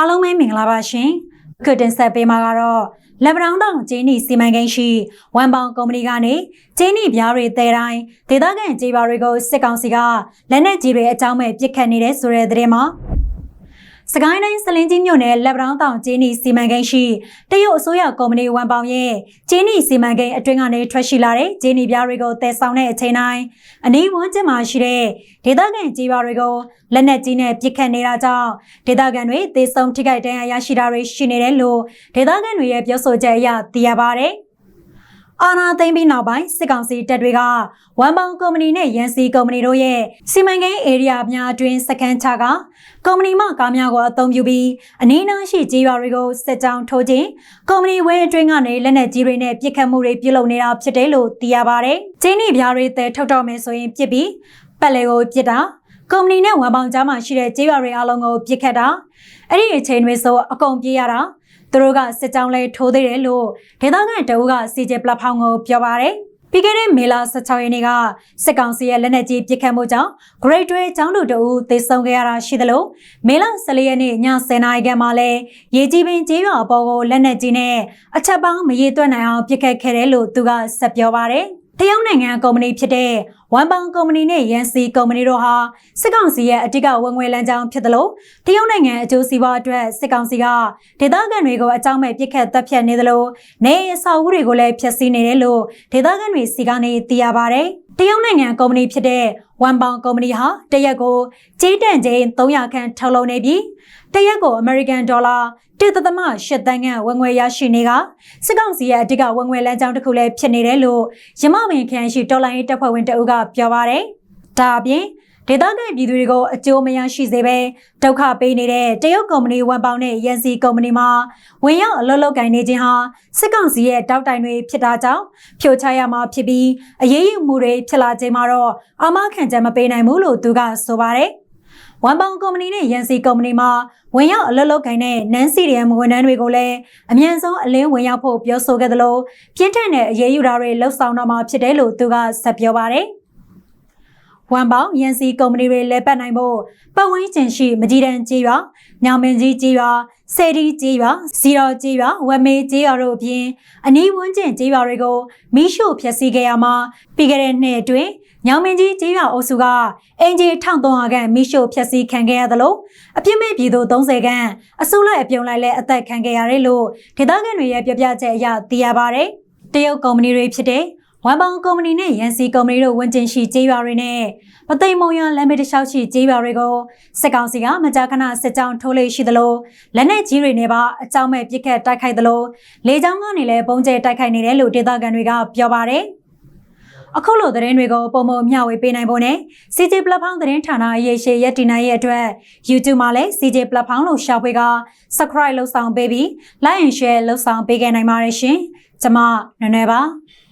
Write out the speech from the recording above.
အားလုံးပဲမင်္ဂလာပါရှင်ခုတင်ဆက်ပေးမှာကတော့လက်ဗရောင်းတောင်ကျင်းနီစီမံကိန်းရှိဝန်ပေါင်ကုမ္ပဏီကနေကျင်းနီပြားတွေတဲတိုင်းဒေသခံကြေးပါတွေကိုစစ်ကောင်စီကလက်နက်ကြီးတွေအကြောင်းမဲ့ပစ်ခတ်နေတဲ့ဆိုတဲ့သတင်းမှာ စကိုင်းတိုင်းစလင်းကြီးမြို့နယ်လက်ဗရောင်းတောင်ကျင်းနီစီမံကိန်းရှိတရုတ်အစိုးရကုမ္ပဏီဝန်ပေါင်ရဲ့ကျင်းနီစီမံကိန်းအတွင်းကနေထွက်ရှိလာတဲ့ကျင်းနီပြားတွေကိုတည်ဆောင်တဲ့အချိန်တိုင်းအနီးဝန်းကျင်မှာရှိတဲ့ဒေသခံကြေးပါတွေကိုလက်နက်ကြီးနဲ့ပစ်ခတ်နေတာကြောင့်ဒေသခံတွေသေဆုံးထိခိုက်ဒဏ်ရာရရှိတာတွေရှိနေတယ်လို့ဒေသခံတွေရဲ့ပြောဆိုချက်အရသိရပါတယ်။ အာနာသိမ့်ပြီးနောက်ပိုင်းစစ်ကောင်စီတပ်တွေကဝမ်ပေါင်ကုမ္ပဏီနဲ့ရန်စီကုမ္ပဏီတို့ရဲ့စီမံကိန်းဧရိယာများအတွင်းစကန်ချကကုမ္ပဏီမှကားများကိုအသုံးပြုပြီးအနည်းနားရှိကြေးရွာတွေကိုစစ်ကြောင်းထိုးခြင်းကုမ္ပဏီဝဲအတွင်းကနေလက်နက်ကြီးတွေနဲ့ပစ်ခတ်မှုတွေပြုလုပ်နေတာဖြစ်တယ်လို့သိရပါတယ်။ကျင်းနီပြားတွေတဲထုတ်တော့မယ်ဆိုရင်ပြစ်ပြီးပတ်လေကိုပြစ်တာကုမ္ပဏီနဲ့ဝန်ပေါင်ကြားမှာရှိတဲ့ကြေးရွာတွေအလုံးကိုပြစ်ခတ်တာအဲ့ဒီအချိန်တွေဆိုအကုန်ပြေးရတာ သူတို့ကစစ်ကြောင်းလဲထိုးသေးတယ်လို့ဒေသခံတအုပ်ကစီဂျေပလက်ဖောင်းကိုပြောပါတယ်ပြီးခဲ့တဲ့မေလ16ရက်နေ့ကစစ်ကောင်စီရဲ့လက်နက်ကြီးပစ်ခတ်မှုကြောင့် Great တွဲကျောင်းသူတအုပ်သေဆုံးခဲ့ရတာရှိသလိုမေလ14ရက်နေ့ည10:00နာရီခန့်မှာလဲရေကြီးပင်ကျေးရွာအပေါ်ကိုလက်နက်ကြီးနဲ့အချက်ပေါင်းမရေတွက်နိုင်အောင်ပစ်ခတ်ခဲ့တယ်လို့သူကဆက်ပြောပါတယ် တရုတ်နိုင်ငံကုမ္ပဏီဖြစ်တဲ့ဝမ်ပေါင်ကုမ္ပဏီနဲ့ရန်စီကုမ္ပဏီတို့ဟာစစ်ကောင်စီရဲ့အတိတ်ကဝင်ငွေလမ်းကြောင်းဖြစ်တယ်လို့တရုတ်နိုင်ငံအကျိုးစီးပွားအတွက်စစ်ကောင်စီကဒေသခံတွေကိုအကြောင်းမဲ့ပြစ်ခတ်တပ်ဖြတ်နေတယ်လို့နေအဆောက်အဦတွေကိုလည်းဖျက်ဆီးနေတယ်လို့ဒေသခံတွေစီကနေသိရပါတယ် တရုတ်နိုင်ငံကုမ္ပဏီဖြစ်တဲ့ဝမ်ပေါင်ကုမ္ပဏီဟာတရက်ကိုကြေးတန်ချိန်300ခန့်ထုတ်လုပ်နေပြီးတရက်ကိုအမေရိကန်ဒေါ်လာ1.8တန်းခန့်ဝင်ငွေရရှိနေကစစ်ကောင်စီရဲ့အဓိကဝင်ငွေလမ်းကြောင်းတစ်ခုလည်းဖြစ်နေတယ်လို့ရမပင်ခရိုင်ရှိတော်လိုင်းရေးတပ်ဖွဲ့ဝင်တအုပ်ကပြောပါတယ်။ဒါအပြင် ဒေသခံပြည်သူတွေကိုအကျိုးမရရှိစေဘဲဒုက္ခပေးနေတဲ့တရုတ်ကုမ္ပဏီဝန်ပေါင်းနဲ့ရန်စီကုမ္ပဏီမှာဝင်ရောက်အလုပ်လုပ်ကိုင်နေခြင်းဟာစစ်ကောင်စီရဲ့တောက်တိုင်တွေဖြစ်တာကြောင့်ဖြိုချရမှာဖြစ်ပြီးအရေးယူမှုတွေဖြစ်လာခြင်းမှာတော့အမခံချက်မပေးနိုင်ဘူးလို့သူကဆိုပါတယ်။ဝန်ပေါင်ကုမ္ပဏီနဲ့ရန်စီကုမ္ပဏီမှာဝင်ရောက်အလုပ်လုပ်ကိုင်တဲ့နန်စီရီယမ်ဝန်ထမ်းတွေကိုလည်းအမြန်ဆုံးအလင်းဝင်ရောက်ဖို့ပြောဆိုခဲ့သလိုပြင်းထန်တဲ့အရေးယူတာတွေလှုပ်ဆောင်တော့မှာဖြစ်တယ်လို့သူကဆက်ပြောပါတယ်။ ဝန်ပေါင်ရန်စီကုမ္ပဏီတွေလဲပတ်နိုင်ဖို့ပတ်ဝန်းကျင်ရှိမကြီးတန်းကြီးရွာညောင်မင်းကြီးကြီးရွာဆယ်ဒီကြီးရွာစီတော်ကြီးရွာဝက်မေးကြီးရွာတို့အပြင်အနီးဝန်းကျင်ကြီးရွာတွေကိုမိရှို့ဖျက်ဆီးခဲ့ရမှာပြီးခဲ့တဲ့နှစ်အတွင်းညောင်မင်းကြီးကြီးရွာအုပ်စုကအင်ဂျီ1300ခန့်မိရှို့ဖျက်ဆီးခံခဲ့ရသလိုအပြစ်မဲ့ပြည်သူ30ခန့်အစုလိုက်အပြုံလိုက်လဲအသက်ခံခဲ့ရတယ်လို့ဒေသခံတွေရဲ့ပြပြချက်အရသိရပါတယ်။တရုတ်ကုမ္ပဏီတွေဖြစ်တဲ့ ဝမ်ပေါင်ကုမ္ပဏီနဲ့ရန်စီကုမ္ပဏီတို့ဝန်ကျင်ရှိကြေးရွာတွေနဲ့ပသိမ်မုံရလမ်းမေးတလျှောက်ရှိကြေးရွာတွေကိုစစ်ကောင်စီကမကြာခဏစစ်ကြောင်းထိုးလေရှိသလိုလက်နက်ကြီးတွေနဲ့ပါအကြောင်းမဲ့ပစ်ခတ်တိုက်ခိုက်သလိုလေကြောင်းကနေလည်းပုံကျဲတိုက်ခိုက်နေတယ်လို့ဒေသခံတွေကပြောပါတယ်အခုလိုသတင်းတွေကိုပုံမမျှဝေပေးနိုင်ဖို့နဲ့ CJ Platform သတင်းဌာနရေရှည်ရက်တည်နိုင်ရဲ့အတွက် YouTube မှာလည်း CJ Platform လို့ရှာဖွေက Subscribe လုပ်ဆောင်ပေးပြီး Like and Share လုပ်ဆောင်ပေးခဲ့နိုင်ပါတယ်ရှင်။ကျွန်မနွယ်နွယ်ပါ။